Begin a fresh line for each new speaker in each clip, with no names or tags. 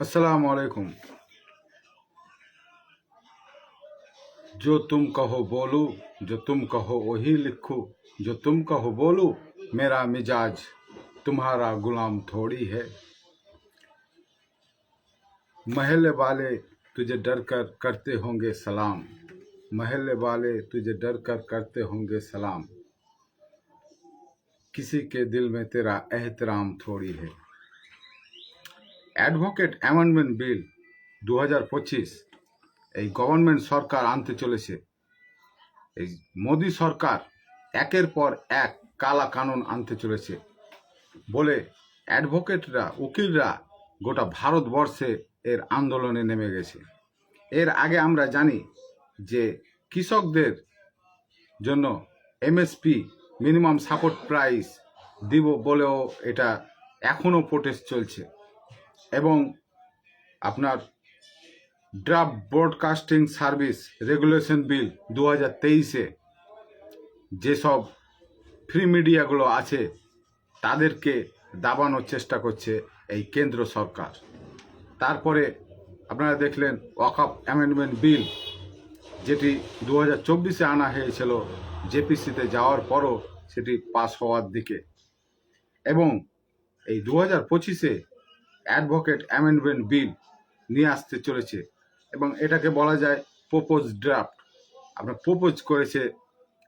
अस्सलाम जो तुम कहो बोलू, जो तुम कहो वही लिखू। जो तुम कहो बोलू, मेरा मिजाज तुम्हारा गुलाम थोड़ी है। महल वाले तुझे डर कर करते होंगे सलाम महल वाले तुझे डर कर करते होंगे सलाम किसी के दिल में तेरा एहतराम थोड़ी है অ্যাডভোকেট অ্যামেন্ডমেন্ট বিল দু হাজার পঁচিশ এই গভর্নমেন্ট সরকার আনতে চলেছে এই মোদী সরকার একের পর এক কালা কানুন আনতে চলেছে বলে অ্যাডভোকেটরা উকিলরা গোটা ভারতবর্ষে এর আন্দোলনে নেমে গেছে। এর আগে আমরা জানি যে কৃষকদের জন্য এমএসপি মিনিমাম সাপোর্ট প্রাইস দিব বলেও এটা এখনও প্রোটেস্ট চলছে এবং আপনার draft broadcasting service regulation bill দু হাজার তেইশে যেসব ফ্রি মিডিয়াগুলো আছে, তাদেরকে দাবানোর চেষ্টা করছে এই কেন্দ্র সরকার। তারপরে আপনারা দেখলেন ওয়াকআপ অ্যামেন্ডমেন্ট বিল, যেটি দু হাজার চব্বিশে আনা হয়েছিল জেপিসিতে যাওয়ার পরও সেটি পাস হওয়ার দিকে। এবং এই দু হাজার পঁচিশে অ্যাডভোকেট অ্যামেন্ডমেন্ট বিল নিয়ে আসতে চলেছে এবং এটাকে বলা যায় প্রপোজ ড্রাফট। আপনার প্রপোজ করেছে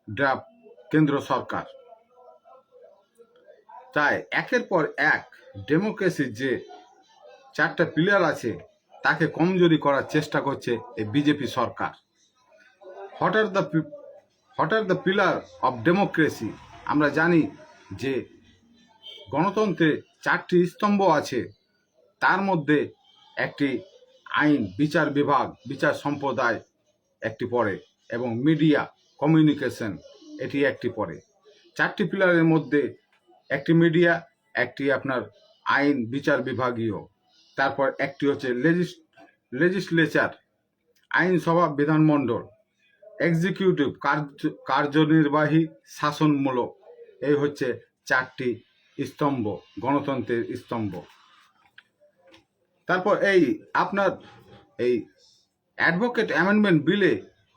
ড্রাফট কেন্দ্র সরকার। তাই একের পর এক ডেমোক্রেসির যে চারটা পিলার আছে, তাকে কমজোরি করার চেষ্টা করছে এই BJP Sarkar. What are the what are the pillar of democracy আমরা জানি যে গণতন্ত্রে চারটি স্তম্ভ আছে, তার মধ্যে একটি আইন, বিচার বিভাগ, বিচার সম্প্রদায় একটি পড়ে এবং মিডিয়া কমিউনিকেশন এটি একটি পড়ে। চারটি পিলারের মধ্যে একটি মিডিয়া একটি আপনার আইন, বিচার বিভাগীয়। তারপর একটি হচ্ছে লেজিস লেজিসলেচার, আইনসভা বিধানমণ্ডল এক্সিকিউটিভ কার্য কার্যনির্বাহী শাসনমূলক। এই হচ্ছে চারটি স্তম্ভ, গণতন্ত্রের স্তম্ভ। তারপর এই আপনার এই অ্যাডভোকেট অ্যামেন্ডমেন্ট বিলে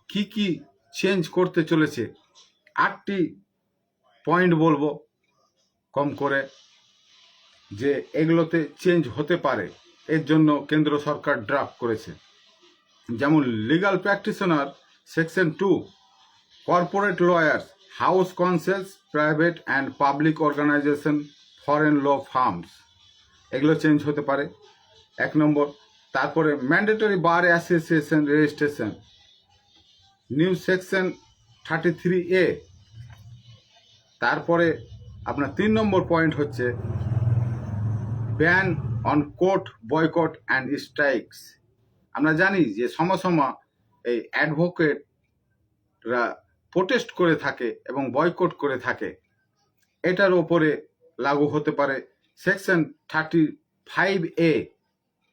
কি কি চেঞ্জ করতে চলেছে? আটটি পয়েন্ট বলব কম করে, যে এগুলোতে চেঞ্জ হতে পারে। এর জন্য কেন্দ্র সরকার ড্রাফট করেছে। যেমন legal practitioner section two corporate lawyers house councils private and public organisation foreign law firms এগুলো চেঞ্জ হতে পারে। এক নম্বর, তারপরে mandatory bar association registration new section thirty three A তারপরে আপনার তিন নম্বর পয়েন্ট হচ্ছে ban on court boycott and strikes আমরা জানি যে সমসম এই অ্যাডভোকেটরা প্রোটেস্ট করে থাকে এবং বয়কট করে থাকে। এটার ওপরে লাগু হতে পারে সেকশন থার্টি ফাইভ এ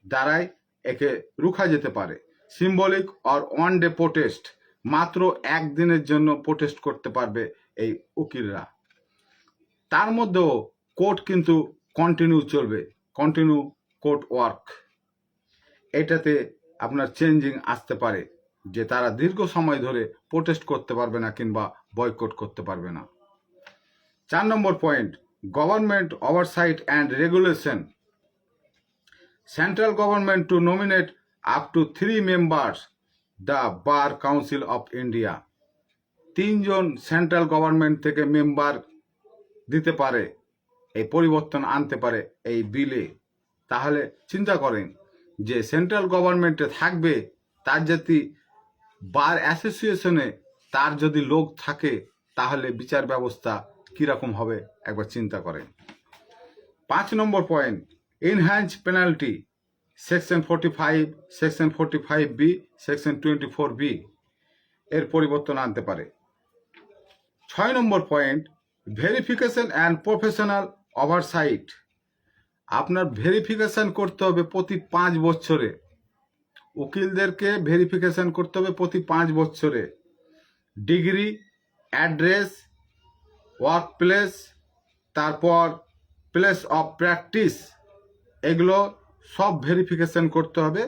দ্বারাই একে রুখা যেতে পারে। Symbolic or one day protest মাত্র একদিনের জন্য প্রোটেস্ট করতে পারবে এই উকিলরা। তার মধ্যেও কোর্ট কিন্তু কন্টিনিউ চলবে। কন্টিনিউ কোর্ট ওয়ার্ক এটাতে আপনার চেঞ্জিং আসতে পারে, যে তারা দীর্ঘ সময় ধরে প্রোটেস্ট করতে পারবে না কিংবা বয়কট করতে পারবে না। চার নম্বর point government oversight and regulation central government to nominate up to three members the bar council of India তিনজন সেন্ট্রাল গভর্নমেন্ট থেকে মেম্বার দিতে পারে। এই পরিবর্তন আনতে পারে এই বিলে। তাহলে চিন্তা করেন যে সেন্ট্রাল গভর্নমেন্টে থাকবে, তার যদি বার অ্যাসোসিয়েশনে তার যদি লোক থাকে, তাহলে বিচার ব্যবস্থা কীরকম হবে? একবার চিন্তা করেন। পাঁচ নম্বর point enhance penalty section forty five section forty five B section twenty four B এর পরিবর্তন আনতে পারে। ছয় নম্বর point verification and professional oversight আপনার ভেরিফিকেশন করতে হবে প্রতি পাঁচ বছরে। উকিলদেরকে ভেরিফিকেশন করতে হবে প্রতি পাঁচ বছরে। ডিগ্রি, অ্যাড্রেস ওয়ার্ক প্লেস তারপর প্লেস অফ প্র্যাকটিস এগুলো সব ভেরিফিকেশন করতে হবে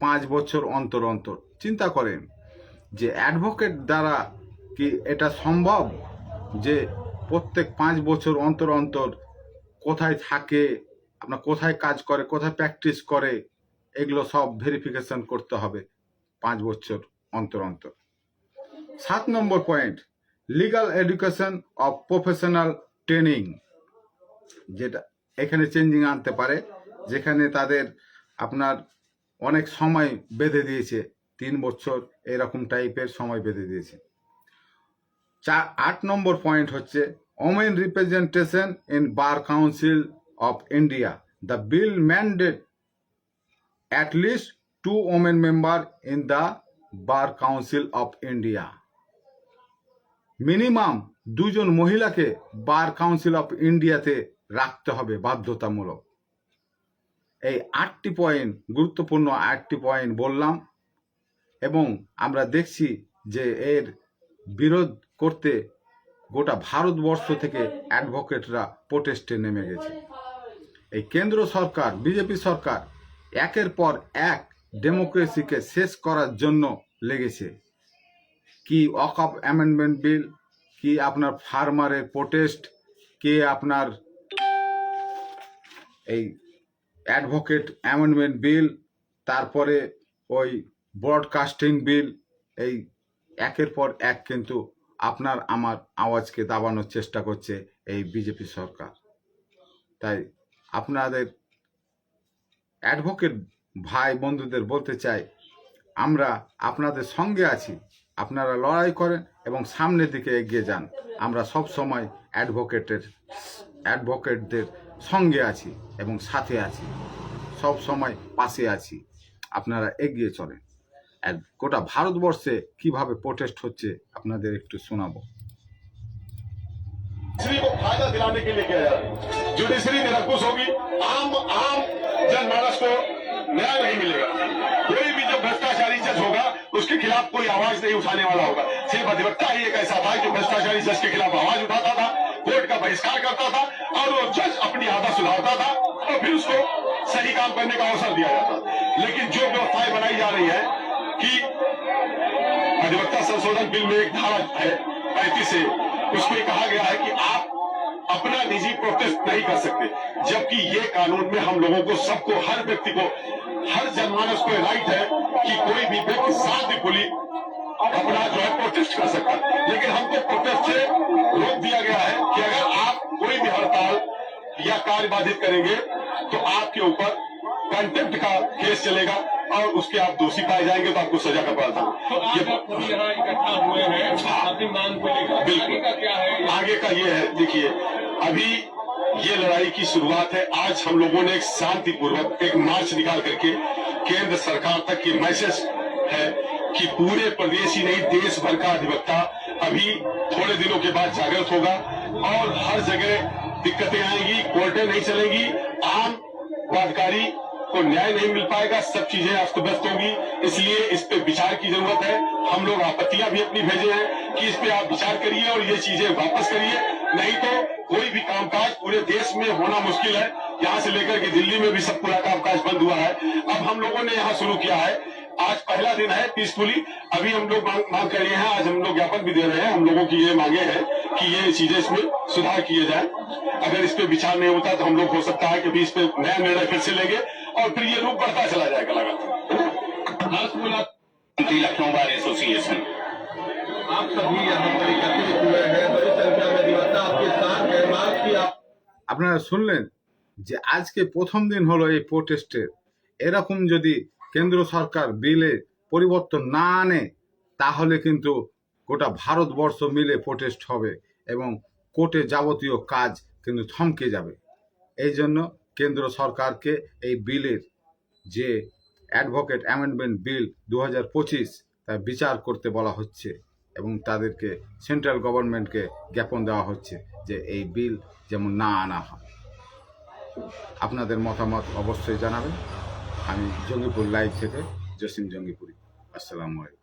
পাঁচ বছর অন্তর অন্তর। চিন্তা করেন যে অ্যাডভোকেট দ্বারা কি এটা সম্ভব? যে প্রত্যেক পাঁচ বছর অন্তর অন্তর কোথায় থাকে, আপনার কোথায় কাজ করে, কোথায় প্র্যাকটিস করে, এগুলো সব ভেরিফিকেশন করতে হবে পাঁচ বছর অন্তর অন্তর। সাত নম্বর point legal education of professional training যেটা এখানে চেঞ্জিং আনতে পারে, যেখানে তাদের আপনার অনেক সময় বেঁধে দিয়েছে, তিন বছর এরকম টাইপের সময় বেঁধে দিয়েছে। চার, আট নম্বর পয়েন্ট হচ্ছে women representation in bar council of India the bill mandate at least two women member in the bar council of India minimum দুজন মহিলাকে বার কাউন্সিল অফ ইন্ডিয়াতে রাখতে হবে বাধ্যতামূলক। এই আটটি পয়েন্ট গুরুত্বপূর্ণ আটটি পয়েন্ট বললাম এবং আমরা দেখছি যে এর বিরোধ করতে গোটা ভারতবর্ষ থেকে অ্যাডভোকেটরা প্রোটেস্টে নেমে গেছে। এই কেন্দ্র সরকার বিজেপি সরকার একের পর এক ডেমোক্রেসিকে শেষ করার জন্য লেগেছে। কি অকআপ অ্যামেন্ডমেন্ট বিল কি আপনার ফার্মারের প্রোটেস্ট কে আপনার এই অ্যাডভোকেট অ্যামেন্ডমেন্ট বিল তারপরে ওই ব্রডকাস্টিং বিল এই একের পর এক কিন্তু আপনার আমার আওয়াজকে দাবানোর চেষ্টা করছে এই বিজেপি সরকার। তাই আপনাদের অ্যাডভোকেট ভাই বন্ধুদের বলতে চাই, আমরা আপনাদের সঙ্গে আছি, আপনারা লড়াই করেন এবং সামনের দিকে এগিয়ে যান। আমরা সব সময় অ্যাডভোকেটের অ্যাডভোকেটদের সঙ্গে আছি এবং সাথে আছি, সব সময় পাশে আছি। আপনারা এগিয়ে চলেন। গোটা ভারতবর্ষে কিভাবে প্রোটেস্ট হচ্ছে আপনাদের একটু শোনাবো
जुडिशरी को फायदा दिलाने के लिए किया जा रहा है जुडिशरी निरंकुश होगी आम आम जनमानस को न्याय नहीं मिलेगा कोई भी जब भ्रष्टाचारी जज होगा उसके खिलाफ कोई आवाज नहीं उठाने वाला होगा सिर्फ अधिवक्ता ही एक ऐसा था जो भ्रष्टाचारी जज के खिलाफ आवाज उठाता था कोर्ट का बहिष्कार करता था और वो जज अपनी आदत सुधारता था और फिर उसको सही काम करने का अवसर दिया जाता लेकिन जो व्यवस्थाएं बनाई जा रही है कि अधिवक्ता संशोधन बिल में एक धारा है, पैंतीस से। उसमें कहा गया है कि आप अपना निजी प्रोटेस्ट नहीं कर सकते, जबकि ये कानून में हम लोगों को, सबको, हर व्यक्ति को, हर जनमानस को राइट है कि कोई भी व्यक्ति शांति खुली अपना जो है प्रोटेस्ट कर सकता लेकिन हमको प्रोटेस्ट से रोक दिया गया है कि अगर आप कोई भी हड़ताल या कार्य बाधित करेंगे तो आपके ऊपर कंटेम्प्ट का केस चलेगा। और उसके आप दोषी पाए जाएँगे तो आपको सजा का
तो
प्रावधान ये
इकट्ठा हुए हैं। अपनी मांग को लेकर।
बिल्कुल।
आगे का क्या है?
आगे का ये है देखिए अभी ये लड़ाई की शुरुआत है। आज हम लोगों ने एक शांतिपूर्वक एक मार्च निकाल करके केंद्र सरकार तक ये मैसेज है कि पूरे प्रदेश ही नहीं देश भर का अधिवक्ता अभी थोड़े दिनों के बाद जागृत होगा और हर जगह दिक्कतें आएँगी कोर्टें नहीं चलेगी। आम वादकारी को न्याय नहीं मिल पाएगा सब चीज़ें अस्त व्यस्त होंगी। इसलिए इस पे विचार की ज़रूरत है। हम लोग आपत्तियाँ भी अपनी भेजे हैं कि इस पे आप विचार करिए और ये चीज़ें वापस करिए। नहीं तो कोई भी कामकाज पूरे देश में होना मुश्किल है। यहाँ से लेकर के दिल्ली में भी सब पूरा कामकाज बंद हुआ है। अब हम लोगों ने यहाँ शुरू किया है। आज पहला दिन है पीसफुली अभी हम लोग मांग, मांग कर रहे हैं आज हम लोग ज्ञापन भी दे रहे हैं। हम लोगों की ये मांगे हैं कि ये चीज़ें इसमें सुधार किए जाए। अगर इस पे विचार नहीं होता तो हम लोग हो सकता है कि इस पे नया निर्णय फिर से लेंगे। और फिर ये रूप बढ़ता चला जाएगा लगातार
दस मुलाकात
लखनऊ बार एसोसिएशन
आप सभी यहाँ पर एकत्रित हुए हैं बड़ी संख्या में अधिवक्ता आपके साथ हैं मांग की आप
আপনারা শুনলেন যে আজকে প্রথম দিন হলো এই প্রোটেস্টের এরকম যদি কেন্দ্র সরকার বিলে পরিবর্তন না আনে তাহলে কিন্তু গোটা ভারতবর্ষ মিলে প্রোটেস্ট হবে এবং কোর্টে যাবতীয় কাজ কিন্তু থমকে যাবে এই জন্য কেন্দ্র সরকারকে এই বিলের যে অ্যাডভোকেট অ্যামেন্ডমেন্ট বিল দু হাজার পঁচিশ তা বিচার করতে বলা হচ্ছে এবং তাদেরকে সেন্ট্রাল গভর্নমেন্টকে জ্ঞাপন দেওয়া হচ্ছে যে এই বিল যেমন না আনা হয়। আপনাদের মতামত অবশ্যই জানাবেন। আমি জঙ্গিপুর লাইভ থেকে জসিম জঙ্গিপুরি। আসসালামু আলাইকুম।